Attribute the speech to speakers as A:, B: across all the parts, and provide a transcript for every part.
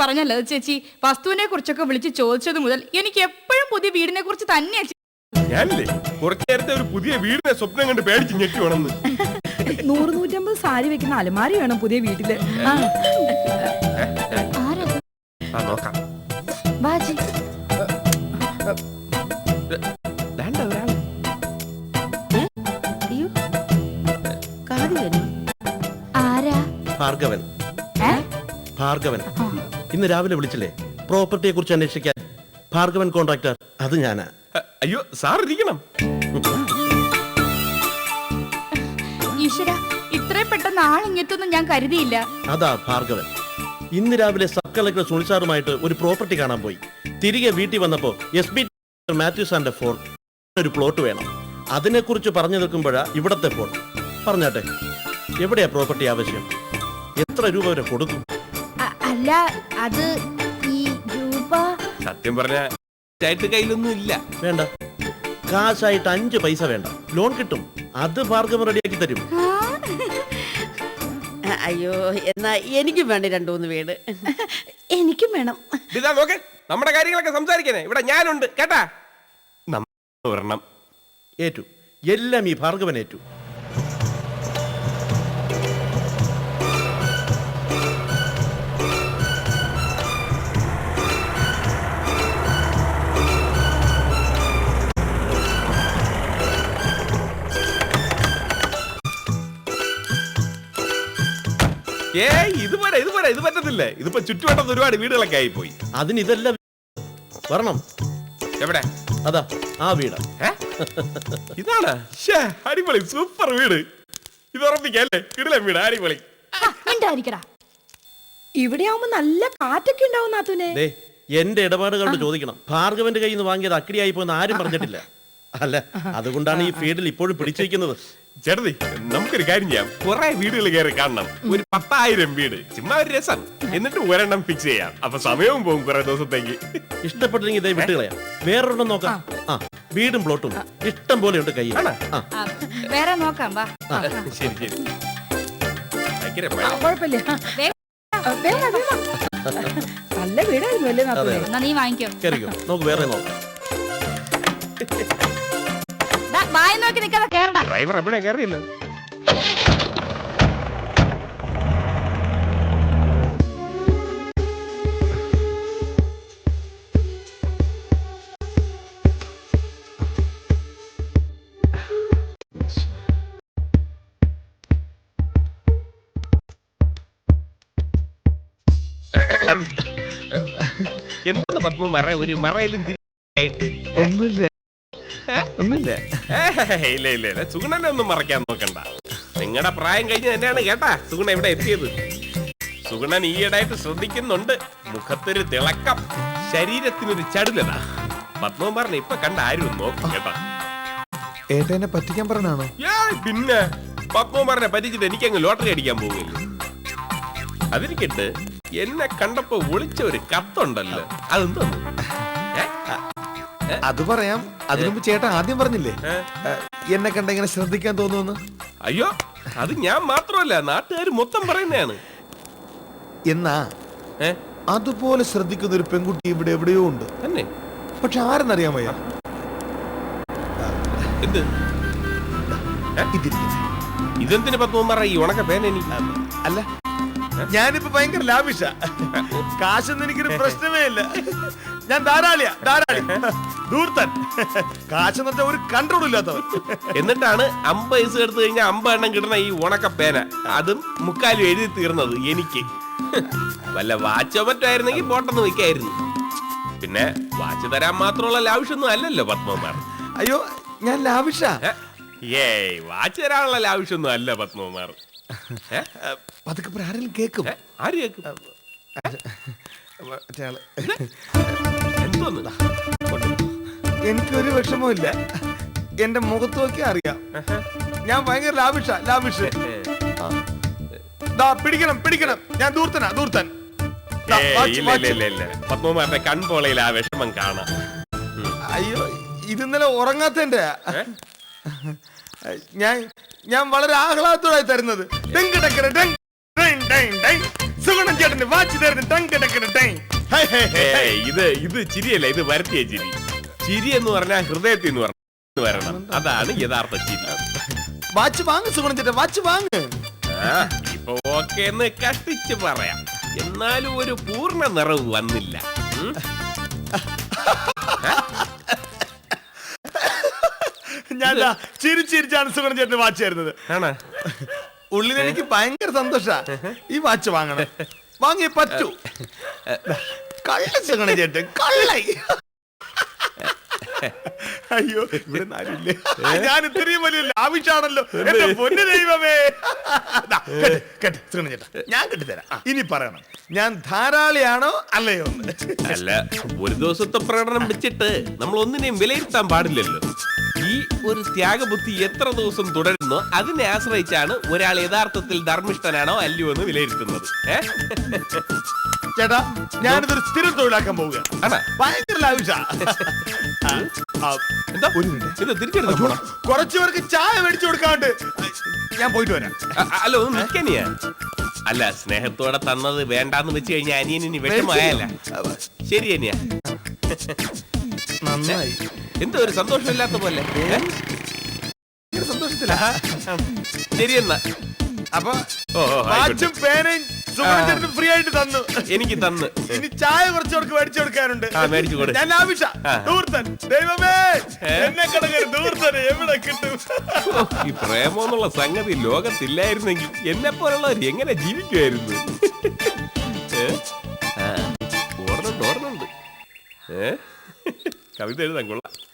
A: പറഞ്ഞ ലത ചേച്ചി. വസ്തുവിനെ കുറിച്ചൊക്കെ വിളിച്ച് ചോദിച്ചത് മുതൽ എനിക്ക് എപ്പോഴും പുതിയ വീടിനെ കുറിച്ച് തന്നെയാ ചി-
B: ഞാനില്ലേ കുറച്ചു നേരത്തെ ഒരു പുതിയ വീടിന്റെ സ്വപ്നം കണ്ട് പേടിച്ച് ഞെട്ടി വേണമെന്ന്
C: നൂറ് നൂറ്റമ്പത് സാരി വെക്കുന്ന അലമാരി വേണം പുതിയ വീട്ടിൽ. ആ,
B: ആ നോക്കാം.
A: ബാജി.
B: ദാണ്ട ഒരാൾ.
D: അയ്യോ. കാതി
A: ആരാ?
E: ഭാർഗവൻ.
A: ഏ?
E: ഭാർഗവൻ. ഇന്ന് രാവിലെ വിളിച്ചില്ലേ? പ്രോപ്പർട്ടിയെ കുറിച്ച് അന്വേഷിക്കാൻ. ഭാർഗവൻ കോൺട്രാക്ടർ അത് ഞാനാ.
B: അയ്യോ സാർ ഇരിക്കണം.
A: ഈശ്വര ഇത്രയും പെട്ടെന്ന് ആളിങ്ങെത്തുമെന്ന് ഞാൻ കരുതിയില്ല.
E: അതാ ഭാർഗവൻ. ഇന്ന് രാവിലെ സബ് കളക്ടർ സുനിൽസാറുമായിട്ട് ഒരു പ്രോപ്പർട്ടി കാണാൻ പോയി. തിരികെ വീട്ടിൽ വന്നപ്പോ എസ് ബി മാത്യൂസ് സാറിന്റെ ഫോൺ. ഒരു പ്ലോട്ട് വേണം. അതിനെക്കുറിച്ച് പറഞ്ഞു നിൽക്കുമ്പോഴാ ഇവിടത്തെ ഫോൺ. പറഞ്ഞാട്ടെ എവിടെയാ പ്രോപ്പർട്ടി ആവശ്യം? എത്ര രൂപ വരെ കൊടുക്കും?
A: അല്ല അത് ഈ രൂപ
B: സത്യം പറഞ്ഞ കയ്യിലൊന്നും ഇല്ല.
E: വേണ്ട. കാശായിട്ട് അഞ്ച് പൈസ വേണ്ട. ലോൺ കിട്ടും. അത് ഭാർഗവ റെഡിയാക്കി തരും.
D: അയ്യോ എന്നാ എനിക്കും വേണ്ട രണ്ടു മൂന്ന് വീട്. എനിക്കും വേണം.
B: ഇതാ നോക്ക് നമ്മുടെ കാര്യങ്ങളൊക്കെ സംസാരിക്കാനേ ഇവിടെ ഞാനുണ്ട്. കേട്ടാ? നമ്മ ഒരെണ്ണം.
E: ഏറ്റു. എല്ലാം ഈ ഭാർഗവൻ ഏറ്റു.
B: ഏ ഇത് പോരാ ഇത് പോരാ ഇത് പറ്റത്തില്ല? ഇതിപ്പോ ചുറ്റുവട്ടത്ത് ഒരുപാട് വീടുകളൊക്കെ ആയി പോയി
E: അതിന് ഇതെല്ലാം വരണം.
B: എവിടെ?
E: അതാ ആ വീട്.
B: ഏ? ഇതാണ്? ശ്ശേ, അടിപൊളി സൂപ്പർ വീട്. ഇത് ഉറപ്പിക്കല്ലേ കിടിലൻ വീട് അടിപൊളി.
A: ഉണ്ടായിരിക്കടാ
C: ഇവിടെ ആവുമ്പോ നല്ല കാറ്റൊക്കെ ഉണ്ടാവും നാത്തൂനെ.
E: ദേ എന്റെ ഇടപാടുകളോട് ചോദിക്കണം. ഭാർഗവന്റെ കയ്യിൽ നിന്ന് വാങ്ങിയത് അക്കിടിയായി പോയെന്ന് ആരും പറഞ്ഞിട്ടില്ല. അല്ല അതുകൊണ്ടാണ് ഈ ഫീൽഡിൽ ഇപ്പോഴും പിടിച്ചു വെക്കുന്നത്
B: ചേട്ടതി നമുക്കൊരു കാര്യം ചെയ്യാം. കുറെ വീടുകൾ കയറി കാണണം. ഒരു പത്തായിരം വീട്. ചുമ്മാ ഒരു രസം. എന്നിട്ട് ഒരെണ്ണം ഫിക്സ് ചെയ്യാം. അപ്പൊ സമയവും പോകും കുറെ ദിവസത്തേക്ക്.
E: ഇഷ്ടപ്പെട്ടില്ലെങ്കിൽ ഇതേ വിട്ടുകളയാം വേറൊരെണ്ണം നോക്കാം. ആ. വീടും പ്ലോട്ടും. ഇഷ്ടം പോലെ ഉണ്ട് കയ്യിൽ? ആ.
A: വേറെ നോക്കാം വാ.
B: ശരി ശരി. ഭയങ്കര മഴ.
C: ആ, കുഴപ്പമില്ല.
A: വേഗം
C: ആ, വേഗം, വേഗം. നല്ല വീടായിരുന്നു അല്ലേ നാത്തൂനെ?
A: എന്നാ നീ വാങ്ങിക്കോ.
E: നമുക്ക് വേറെ നോക്കാം.
A: നോക്കി നിൽക്കാതെ കേറണ്ട.
B: ഡ്രൈവർ എവിടെ കയറിയില്ല എന്താണ് പത്മ? മറ ഒരു മറയിലും ഒന്നുമില്ല. ഒന്നുമില്ല. ഇല്ല ഇല്ല ഇല്ല. സുഗുണനെ ഒന്നും മറക്കാൻ നോക്കണ്ട. നിങ്ങളുടെ പ്രായം കഴിഞ്ഞ് തന്നെയാണ് കേട്ടാ സുഗുണ ഇവിടെ എത്തിയത്. സുഗുണൻ ഈയിടായിട്ട് ശ്രദ്ധിക്കുന്നുണ്ട്. മുഖത്തൊരു തിളക്കം ശരീരത്തിനൊരു ചടുലത. പത്മം പറഞ്ഞ ഇപ്പൊ കണ്ട ആരും നോക്കും കേട്ടാ.
F: ഏട്ടനെ പറ്റിക്കാൻ പറഞ്ഞാണോ?
B: ഏയ് പിന്നെ പത്മം പറഞ്ഞ പറ്റിച്ചിട്ട് എനിക്കങ്ങ് ലോട്ടറി അടിക്കാൻ പോകില്ല അതിരിക്കട്ട് എന്നെ കണ്ടപ്പോ ഒളിച്ച ഒരു കത്തുണ്ടല്ലോ. അതെന്തോന്നു?
F: അത് പറയാം. അതിനുമ്പ് ചേട്ടൻ ആദ്യം പറഞ്ഞില്ലേ? എന്നെ കണ്ട ഇങ്ങനെ ശ്രദ്ധിക്കാൻ തോന്നുന്നു?
B: അയ്യോ അത് ഞാൻ മാത്രമല്ല നാട്ടുകാർ മൊത്തം പറയുന്നതാണ്.
F: എന്നാ അതുപോലെ ശ്രദ്ധിക്കുന്ന ഒരു പെൺകുട്ടി ഇവിടെ എവിടെയോ ഉണ്ട്.
B: തന്നെ?
F: പക്ഷെ ആരെന്നറിയാൻ വയ്യ
B: എന്ത്
F: ഇതിരിക്കട്ടെ.
B: ഇതെന്തിന് പത്മകുമാറ ഈ ഉണക്ക
F: അല്ല ഞാനിപ്പോ ഭയങ്കര ലാഭിഷ കാശൊന്നും എനിക്കൊരു പ്രശ്നമേ ഇല്ല. ഞാൻ ധാരാളിയാ ധാരാളി. ദൂർത്തൻ കാശ് എന്നിട്ട് ഒരു കൺട്രോൾ ഇല്ലാത്തവൻ
B: എന്നിട്ടാണ് അമ്പത് പൈസ എടുത്തു കഴിഞ്ഞാൽ അമ്പ എണ്ണം കിട്ടുന്ന ഈ ഉണക്ക പേന അതും മുക്കാലും എഴുതി തീർന്നത് എനിക്ക് വല്ല വാച്ചോ മറ്റോ ആയിരുന്നെങ്കിൽ പോട്ടെന്ന് വയ്ക്കായിരുന്നു പിന്നെ വാച്ച് തരാൻ മാത്രമുള്ള ലാവിഷൊന്നും അല്ലല്ലോ പത്മകുമാർ
F: അയ്യോ ഞാൻ ലാവിഷ
B: ഏ? ഏയ് വാച്ച് തരാനുള്ള ലാവിഷൊന്നും അല്ല പത്മകുമാർ
F: പതുക്കെ ആരെങ്കിലും കേക്കും
B: ആര് കേക്കും എന്തോന്ന്
F: എനിക്കൊരു വിഷമവും ഇല്ല എന്റെ മുഖത്ത് നോക്കി അറിയാം. ഞാൻ ഭയങ്കര ലാവിഷ ലാവിഷ്. ദാ പിടിക്കണം പിടിക്കണം. ഞാൻ ദൂർത്തനാ ദൂർത്തൻ
B: കൺപോളയിൽ ആ വിഷമം കാണാം.
F: അയ്യോ ഇത് ഇന്നലെ ഉറങ്ങാത്തന്റെ ഞാൻ ഞാൻ വളരെ ആഹ്ലാദത്തോടായി തരുന്നത്. ചേട്ടന് വാച്ച് തരുന്നു.
B: ഇത് ഇത് ചിരിയല്ല ഇത് വരത്തിയ ചിരി. ചിരി എന്ന് പറഞ്ഞാൽ ഹൃദയത്തിൽ നിന്ന് വരണം. വരണം. അതാണ് യഥാർത്ഥ ചിരി.
F: വാച്ച് വാങ്ങ് ചേട്ടൻ വാച്ച് വാങ്ങ്.
B: ആ, ഇപ്പൊ ഓക്കെ എന്ന് കഷ്ടിച്ച് പറയാം. എന്നാലും ഒരു പൂർണ നിറവ് വന്നില്ല. ഉം?
F: ഞാൻ ദാ ചിരിച്ചിരിച്ചാണ് സുഗുണൻ ചേട്ടന് വാച്ച് തരുന്നത്.
B: ആണോ?
F: ഉള്ളിൽ എനിക്ക് ഭയങ്കര സന്തോഷ. ഈ വാച്ച് വാങ്ങണേ. വാങ്ങിയേ പറ്റൂ. കള്ള സുഗുണൻ ചേട്ടൻ കള്ളൈ. അയ്യോ ഇവിടെ ആരുമില്ലേ ഞാൻ ഇത്രയും വലിയ ലാവിഷാണല്ലോ. എന്റെ പൊന്നു ദൈവമേ. കേട്ട്, കേട്ട്, ഞാൻ കെട്ടിത്തരാം. ഇനി പറയണം ഞാൻ ധാരാളിയാണോ അല്ലയോ
B: അല്ല ഒരു ദിവസത്തെ പ്രകടനം വെച്ചിട്ട് നമ്മൾ ഒന്നിനെയും വിലയിരുത്താൻ പാടില്ലല്ലോ. ഈ ഒരു ത്യാഗബുദ്ധി എത്ര ദിവസം തുടരുന്നു അതിനെ ആശ്രയിച്ചാണ് ഒരാൾ യഥാർത്ഥത്തിൽ ധർമ്മിഷ്ഠനാണോ അല്ലയോ എന്ന് വിലയിരുത്തുന്നത്?
F: ചേട്ടാ ഞാനിതൊരു സ്ഥിരം തൊഴിലാക്കാൻ പോവുകയാണ്? ഭയങ്കര ലാവിഷ.
B: എന്താ?
F: ഒരു മിനിറ്റ്
B: ഇത് തിരിച്ചെടുത്ത്
F: കുറച്ചു പേർക്ക് ചായ മേടിച്ചു കൊടുക്കാണ്ട്. ഞാൻ പോയിട്ട് വരാം.
B: അല്ല ഒന്ന് നിൽക്കനിയാ. അല്ല സ്നേഹത്തോടെ തന്നത് വേണ്ടാന്ന് വെച്ച് കഴിഞ്ഞാൽ അനിയൻ ഇനി വിഷമമായല്ല. ശരി അനിയ.
F: നന്നായി.
B: എന്തോ ഒരു സന്തോഷമില്ലാത്ത പോലെ. ഏ?
F: സന്തോഷത്തിലാ.
B: ശരി എന്നാ.
F: അപ്പൊ പേനയും സുഗുണചേട്ടനും ഫ്രീ ആയിട്ട് തന്നു.
B: എനിക്ക് തന്ന്.
F: ഇനി ചായ കുറച്ചവർക്ക് മേടിച്ചു കൊടുക്കാനുണ്ട്.
B: ആ, മേടിച്ചു കൊടു.
F: ഞാൻ ആവശ്യ
B: ആ.
F: ദൂർത്തൻ ദൈവമേ. എന്നെ കടങ്ങര ദൂർത്തൻ എവിടെ കിട്ടും?
B: ഓ, ഈ പ്രേമം എന്നുള്ള സംഗതി ലോകത്തില്ലായിരുന്നെങ്കിൽ എന്നെ പോലുള്ളവർ എങ്ങനെ ജീവിക്കുമായിരുന്നു? ഏ? ആ, ഓർമ്മയുണ്ട്. ഏ? കവിത എഴുതാൻ കൊള്ളാം.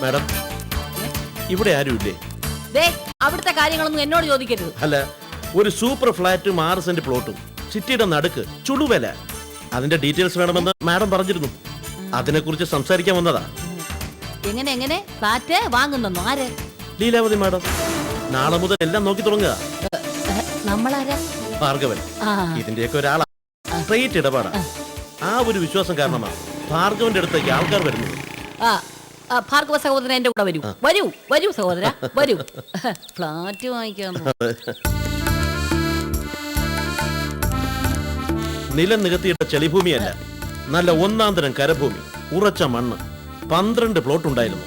E: മാഡം ഇവിടെ ആരുമില്ലേ?
D: ദേ അവിടുത്തെ കാര്യങ്ങളൊന്നും എന്നോട് ചോദിക്കരുത്.
E: അല്ല ഒരു സൂപ്പർ ഫ്ലാറ്റും ആറ് സെന്റ് പ്ലോട്ടും. സിറ്റിയുടെ നടുക്ക് ചുടുവില അതിന്റെ ഡീറ്റെയിൽസ് വേണമെന്ന് മാഡം പറഞ്ഞിരുന്നു. അതിനെക്കുറിച്ച് സംസാരിക്കാൻ വന്നതാ.
D: എങ്ങനെ എങ്ങനെ? ഫ്ലാറ്റ് വാങ്ങുന്നു ആര്?
E: ലീലാവതി മാഡം നാളെ മുതൽ എല്ലാം നോക്കി തുടങ്ങുക.
D: നമ്മളാരാ?
E: ഭാർഗവൻ ഇതിന്റെയൊക്കെ ഒരാളാ. സ്ട്രേറ്റ് ഇടപാടാ. ആ ഒരു വിശ്വാസം കാരണമാണ് ഭാർഗവന്റെ അടുത്തേക്ക് ആൾക്കാർ വരുന്നത്.
D: ആ ആ, ഭാർഗവ സഹോദരൻ എന്റെ കൂടെ വരൂ. വരൂ വരൂ സഹോദര വരൂ. ഫ്ലാറ്റ് വാങ്ങിക്കാൻ പോ-
E: നിലം നികത്തിയിട്ട ചെളിഭൂമിയല്ല നല്ല ഒന്നാം തരം കരഭൂമി ഉറച്ച മണ്ണ് പന്ത്രണ്ട് പ്ലോട്ട് ഉണ്ടായിരുന്നു.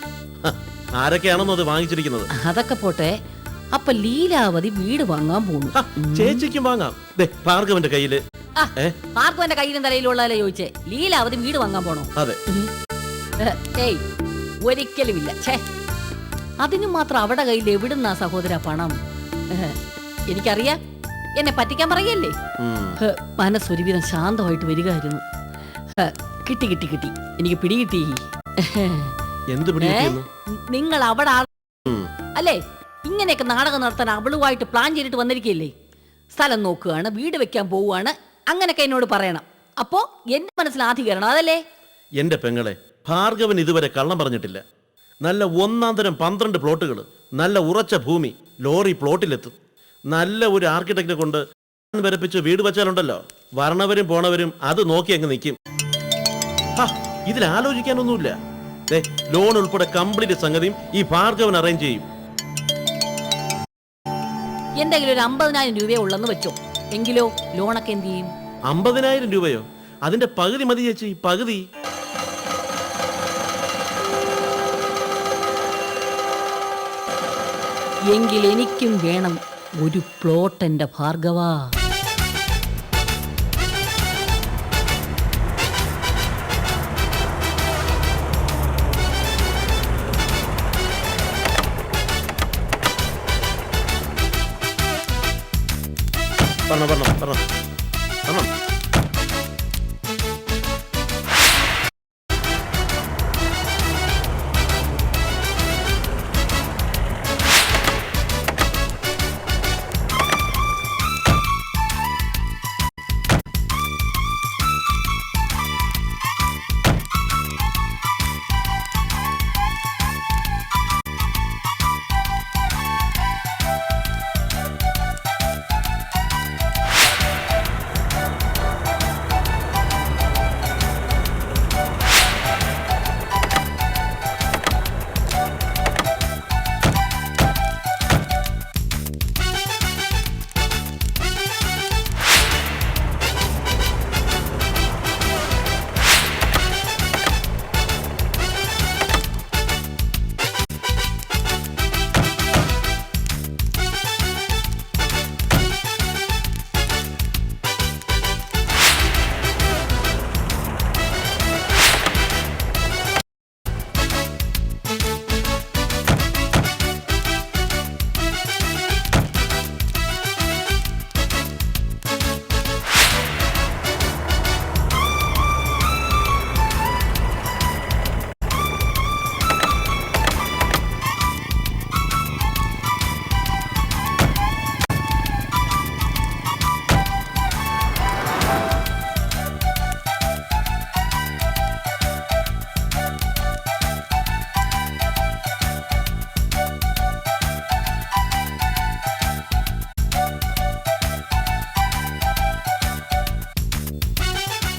E: ഹ, ആരൊക്കെയാണെന്നോ അത് വാങ്ങിച്ചിരിക്കുന്നത്?
D: അതൊക്കെ പോട്ടെ അപ്പൊ ലീലാവതി വീട് വാങ്ങാൻ പോണു.
E: ഹ, ചേച്ചിക്കും വാങ്ങാം. ദേ ഭാർഗവന്റെ കയ്യിൽ
D: ഭാർഗവന്റെ കയ്യിലും തലയിലുള്ളതല്ലേ ചോദിച്ചേ? അവധി വീട് വാങ്ങാൻ പോണോ?
E: അതെ.
D: ഏഹ്, ഏയ് ഒരിക്കലുമില്ല. ഛേ അതിനു മാത്രം അവിടെ കയ്യിൽ എവിടുന്നാ സഹോദര പണം? എനിക്കറിയാ. എന്നെ പറ്റിക്കാൻ പറയല്ലേ മനസ്സൊരുവിധം ശാന്തമായിട്ട് വരികയായിരുന്നു. കിട്ടി കിട്ടി കിട്ടി. എനിക്ക് പിടികിട്ടി.
E: എന്ത് പിടിക്കുന്നു
D: നിങ്ങൾ അവിടെ അല്ലേ ഇങ്ങനെയൊക്കെ നാടകം നടത്താൻ അവളുമായിട്ട് പ്ലാൻ ചെയ്തിട്ട് വന്നിരിക്കുകയല്ലേ സ്ഥലം നോക്കുകയാണ് വീട് വെക്കാൻ പോവുകയാണ്. അങ്ങനെയൊക്കെ എന്നോട് പറയണം. അപ്പോ എന്റെ മനസ്സിൽ ആധികരണം അതല്ലേ?
E: എന്റെ പെങ്ങളെ ഭാർഗവൻ ഇതുവരെ കള്ളം പറഞ്ഞിട്ടില്ല. നല്ല ഒന്നാം തരം പന്ത്രണ്ട് പ്ലോട്ടുകൾ നല്ല ഉറച്ച ഭൂമി ലോറി പ്ലോട്ടിലെത്തും. നല്ല ഒരു ആർക്കിടെക്റ്റിനെ കൊണ്ട് വരപ്പിച്ച് വീട് വെച്ചാലുണ്ടല്ലോ. വരണവരും പോണവരും അത് നോക്കി അങ്ങ് നിൽക്കും ഇതിൽ ആലോചിക്കാനൊന്നുമില്ല. ലോൺ ഉൾപ്പെടെ കംപ്ലീറ്റ് സംഗതിയും ഈ ഭാർഗവൻ അറേഞ്ച് ചെയ്യും.
D: എന്തെങ്കിലും ഒരു അമ്പതിനായിരം രൂപയെ ഉള്ളെന്ന് വെച്ചോ. എങ്കിലോ ലോണൊക്കെ എന്ത് ചെയ്യും?
E: അമ്പതിനായിരം രൂപയോ? അതിന്റെ പകുതി മതി ചേച്ചി പകുതി.
D: എങ്കിൽ എനിക്കും വേണം ഒരു പ്ലോട്ട് എന്റെ ഭാർഗവ.
E: പറഞ്ഞോ പറഞ്ഞോ പറഞ്ഞോ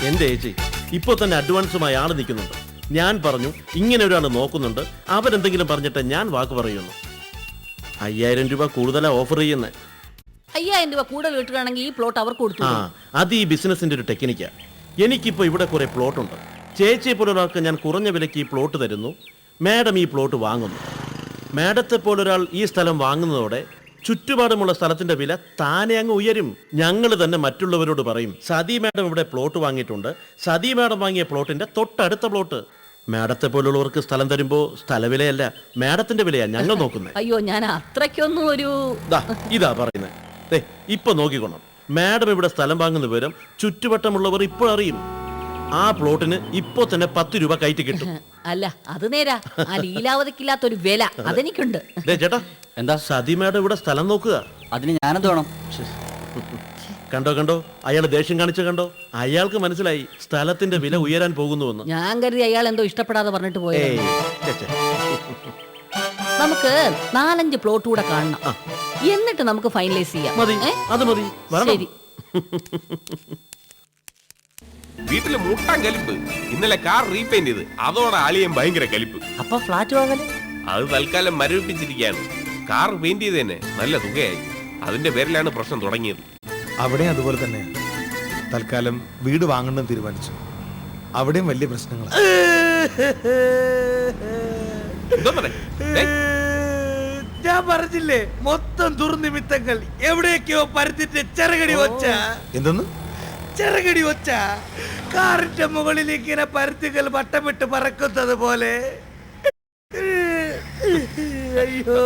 E: എന്റെ ചേച്ചി ഇപ്പൊ തന്നെ അഡ്വാൻസുമായി ആൾ നിൽക്കുന്നുണ്ട്. ഞാൻ പറഞ്ഞു ഇങ്ങനെ ഒരാൾ നോക്കുന്നുണ്ട്. അവരെന്തെങ്കിലും പറഞ്ഞിട്ട് ഞാൻ വാക്ക് പറയുന്നു. അയ്യായിരം രൂപ കൂടുതലാ ഓഫർ ചെയ്യുന്നത്
D: അയ്യായിരം രൂപ കൂടുതൽ കിട്ടുകയാണെങ്കിൽ ഈ പ്ലോട്ട് അവർക്ക് കൊടുത്തു
E: ആ അത് ഈ ബിസിനസിന്റെ ഒരു ടെക്നിക്കാ എനിക്കിപ്പോ ഇവിടെ കുറെ പ്ലോട്ട് ഉണ്ട്. ചേച്ചിയെ പോലെ ഒരാൾക്ക് ഞാൻ കുറഞ്ഞ വിലയ്ക്ക് ഈ പ്ലോട്ട് തരുന്നു. മാഡം ഈ പ്ലോട്ട് വാങ്ങുന്നു. മാഡത്തെ പോലൊരാൾ ഈ സ്ഥലം വാങ്ങുന്നതോടെ ചുറ്റുപാടുമുള്ള സ്ഥലത്തിന്റെ വില താനെ അങ്ങ് ഉയരും. ഞങ്ങൾ തന്നെ മറ്റുള്ളവരോട് പറയും സതി മാഡം ഇവിടെ പ്ലോട്ട് വാങ്ങിയിട്ടുണ്ട്. സതി മാഡം വാങ്ങിയ പ്ലോട്ടിന്റെ തൊട്ടടുത്ത പ്ലോട്ട്. മാഡത്തെ പോലുള്ളവർക്ക് സ്ഥലം തരുമ്പോ സ്ഥലവിലയല്ല മാഡത്തിന്റെ വിലയാ ഞങ്ങൾ നോക്കുന്നത്
D: അയ്യോ ഞാൻ അത്രയ്ക്കൊന്നും ഒരു
E: ഇതാ പറയുന്നത് ഇപ്പൊ നോക്കിക്കോണം. മാഡം ഇവിടെ സ്ഥലം വാങ്ങുന്ന വിവരം ചുറ്റുവട്ടമുള്ളവർ ഇപ്പോൾ അറിയും. ആ പ്ലോട്ടിന് ഇപ്പൊ തന്നെ പത്ത് രൂപ കയറ്റി കിട്ടും.
D: അല്ല അത് നേരാ. ആ ലീലാവതിക്കില്ലാത്തൊരു വില അതെനിക്കുണ്ട്.
E: ചേട്ടാ
G: എന്താ?
E: സതി മാഡം ഇവിടെ സ്ഥലം നോക്കുക.
G: അതിന് ഞാനെന്ത് വേണം?
E: കണ്ടോ കണ്ടോ? അയാൾ ദേഷ്യം കാണിച്ചു കണ്ടോ? അയാൾക്ക് മനസ്സിലായി സ്ഥലത്തിന്റെ വില ഉയരാൻ പോകുന്നുവെന്ന്.
D: ഞാൻ കരുതി അയാൾ എന്തോ ഇഷ്ടപ്പെടാതെ പറഞ്ഞിട്ട് പോയേ
E: ഏയ് ഛെ, ഛെ.
D: നമുക്ക് നാലഞ്ച് പ്ലോട്ട് കൂടെ കാണണം. എന്നിട്ട് നമുക്ക് ഫൈനലൈസ് ചെയ്യാം.
E: മതി.
D: ഏ?
E: അത് മതി. വരണം.
D: ശരി.
B: വീട്ടിൽ മുട്ടാൻ കലിപ്പ്. ഇന്നലെ കാർ റീപെയിന്റ് ചെയ്ത്. അതോടെ ആളിയും ഭയങ്കര കലിപ്പ്.
G: അപ്പൊ ഫ്ലാറ്റ് വാങ്ങൽ?
B: അത് തൽക്കാലം മരവിപ്പിച്ചിരിക്കുകയാണ്. കാർ പെയിന്റ് ചെയ്ത് തന്നെ നല്ല തുകയായി. അതിന്റെ പേരിലാണ് പ്രശ്നം തുടങ്ങിയത്.
F: അവിടെ അതുപോലെ തന്നെ. തൽക്കാലം വീട് വാങ്ങണമെന്ന് തീരുമാനിച്ചു. അവിടെയും വലിയ പ്രശ്നങ്ങളാണ്
B: പറ
H: ഞാൻ പറഞ്ഞില്ലേ മൊത്തം ദുർനിമിത്തങ്ങൾ എവിടെയൊക്കെയോ പരത്തിട്ട് ചെറുകടി വച്ച.
F: എന്തെന്ന്?
H: ചെറുകടി വച്ച. കാറിന്റെ മുകളിൽ ഇങ്ങനെ പരുത്തികൾ വട്ടമിട്ട് പറക്കുന്നത് പോലെ. അയ്യോ